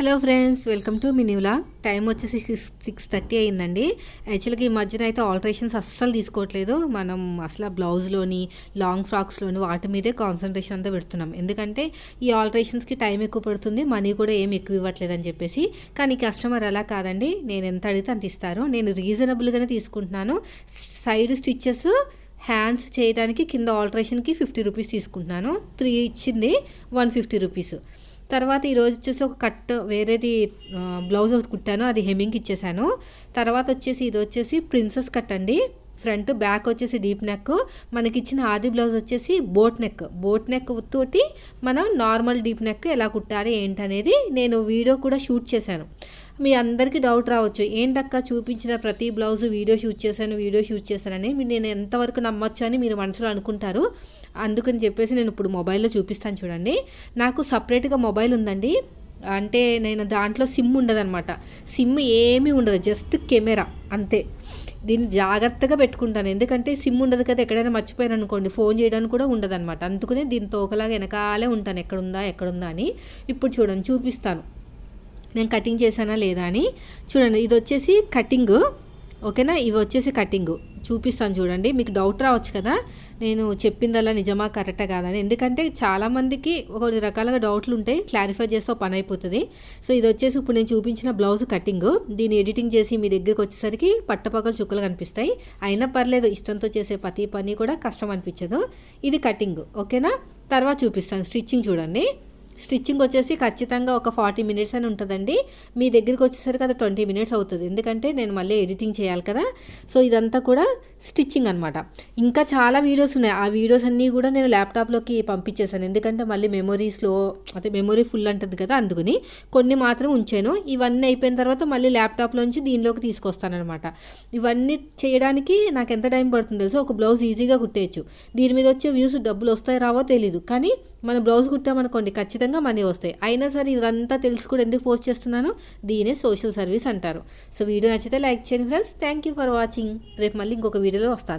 Hello friends welcome to mini vlog time వచ్చేసి six six thirty అయిందండి. యాక్చువల్గా ఈ మధ్యన అయితే ఆల్టరేషన్స్ అస్సలు తీసుకోవట్లేదు. మనం అసలు బ్లౌజ్లోని లాంగ్ ఫ్రాక్స్లోని వాటి మీదే కాన్సన్ట్రేషన్ అంతా పెడుతున్నాం. ఎందుకంటే ఈ ఆల్టరేషన్స్కి టైం ఎక్కువ పడుతుంది మనీ కూడా ఏం ఎక్కువ ఇవ్వట్లేదు అని చెప్పేసి. కానీ కస్టమర్ అలా కాదండి. నేను ఎంత అడిగితే అంత ఇస్తారు. నేను రీజనబుల్గానే తీసుకుంటున్నాను. సైడ్ స్టిచ్చెస్ హ్యాండ్స్ చేయడానికి కింద ఆల్టరేషన్కి ఫిఫ్టీ రూపీస్ తీసుకుంటున్నాను. త్రీ ఇచ్చింది వన్ ఫిఫ్టీ రూపీస్ తర్వాత ఈరోజు వచ్చేసి ఒక కట్ వేరేది బ్లౌజ్ ఒకటి కుట్టాను అది హెమ్మింగ్ ఇచ్చేసాను. తర్వాత వచ్చేసి ఇది వచ్చేసి ప్రిన్సెస్ కట్ అండి. ఫ్రంట్ బ్యాక్ వచ్చేసి డీప్ నెక్. మనకి ఇచ్చిన ఆది బ్లౌజ్ వచ్చేసి బోట్ నెక్. బోట్ నెక్ తోటి మనం నార్మల్ డీప్ నెక్ ఎలా కుట్టాలి ఏంటనేది నేను వీడియో కూడా షూట్ చేశాను. మీ అందరికీ డౌట్ రావచ్చు. ఏంటక్క చూపించిన ప్రతి బ్లౌజ్ వీడియో షూట్ చేశాను వీడియో షూట్ చేశానని. మీరు నేను ఎంతవరకు నమ్మొచ్చు అని మీరు మనసులో అనుకుంటారు. అందుకని చెప్పేసి నేను ఇప్పుడు మొబైల్లో చూపిస్తాను చూడండి. నాకు సపరేట్గా మొబైల్ ఉందండి. అంటే నేను దాంట్లో సిమ్ ఉండదన్నమాట. సిమ్ ఏమీ ఉండదు. జస్ట్ కెమెరా అంతే. దీన్ని జాగ్రత్తగా పెట్టుకుంటాను. ఎందుకంటే సిమ్ ఉండదు కదా. ఎక్కడైనా మర్చిపోయాను అనుకోండి. ఫోన్ చేయడానికి కూడా ఉండదు అనమాట అందుకనే దీని తోకలాగా వెనకాలే ఉంటాను. ఎక్కడుందా ఎక్కడుందా అని. ఇప్పుడు చూడండి. చూపిస్తాను. నేను కటింగ్ చేశానా లేదా అని. చూడండి ఇది వచ్చేసి కటింగ్ ఓకేనా? ఇవి వచ్చేసి కటింగ్ చూపిస్తాను చూడండి. మీకు డౌట్ రావచ్చు కదా? నేను చెప్పిందల్లా నిజమా కరెక్టా కాదని. ఎందుకంటే చాలామందికి కొన్ని రకాలుగా డౌట్లు ఉంటాయి క్లారిఫై చేస్తే పని అయిపోతుంది. సో ఇది వచ్చేసి ఇప్పుడు నేను చూపించిన బ్లౌజ్ కటింగ్ దీన్ని ఎడిటింగ్ చేసి మీ దగ్గరికి వచ్చేసరికి పట్టపక్కల చుక్కలు కనిపిస్తాయి. అయినా పర్లేదు ఇష్టంతో చేసే ప్రతి పని కూడా కష్టం అనిపించదు. ఇది కటింగ్ ఓకేనా? తర్వాత చూపిస్తాను. స్టిచ్చింగ్ చూడండి. స్టిచ్చింగ్ వచ్చేసి ఖచ్చితంగా ఒక ఫార్టీ మినిట్స్ అని ఉంటుందండి. మీ దగ్గరికి వచ్చేసరికి అది ట్వంటీ మినిట్స్ అవుతుంది. ఎందుకంటే నేను మళ్ళీ ఎడిటింగ్ చేయాలి కదా. సో ఇదంతా కూడా స్టిచ్చింగ్ అనమాట ఇంకా చాలా వీడియోస్ ఉన్నాయి. ఆ వీడియోస్ అన్నీ కూడా నేను ల్యాప్టాప్లోకి పంపించేశాను. ఎందుకంటే మళ్ళీ మెమొరీస్లో అదే మెమొరీ ఫుల్ అంటుంది కదా అందుకుని కొన్ని మాత్రం ఉంచాను. ఇవన్నీ అయిపోయిన తర్వాత మళ్ళీ ల్యాప్టాప్లోంచి దీనిలోకి తీసుకొస్తానమాట ఇవన్నీ చేయడానికి నాకు ఎంత టైం పడుతుంది తెలుసు? ఒక బ్లౌజ్ ఈజీగా కుట్టేయచ్చు. దీని మీద వచ్చే వ్యూస్ డబ్బులు వస్తాయి రావో తెలీదు. కానీ మన బ్లౌజ్ కుట్టామనుకోండి ఖచ్చితంగా మనీ వస్తాయి. అయినా సరే ఇదంతా తెలుసు కూడా ఎందుకు పోస్ట్ చేస్తున్నాను? దీనే సోషల్ సర్వీస్ అంటారు. సో వీడియో నచ్చితే లైక్ చేయండి friends thank you for watching రేపు మళ్ళీ ఇంకొక వీడియోలో వస్తాను.